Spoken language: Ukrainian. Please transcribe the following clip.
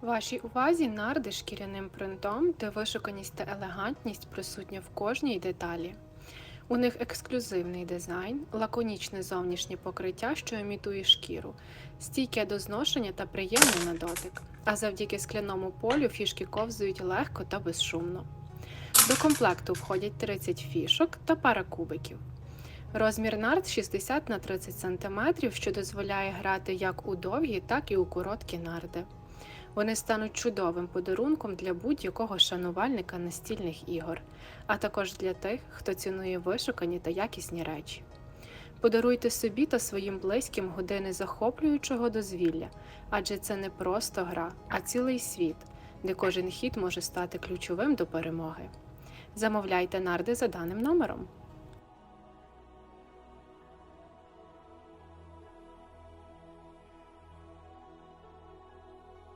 Вашій увазі нарди шкіряним принтом, де вишуканість та елегантність присутня в кожній деталі. У них ексклюзивний дизайн, лаконічне зовнішнє покриття, що імітує шкіру, стійке до зношення та приємне на дотик. А завдяки скляному полю фішки ковзують легко та безшумно. До комплекту входять 30 фішок та пара кубиків. Розмір нард 60 на 30 см, що дозволяє грати як у довгі, так і у короткі нарди. Вони стануть чудовим подарунком для будь-якого шанувальника настільних ігор, а також для тих, хто цінує вишукані та якісні речі. Подаруйте собі та своїм близьким години захоплюючого дозвілля, адже це не просто гра, а цілий світ, де кожен хід може стати ключовим до перемоги. Замовляйте нарди за даним номером.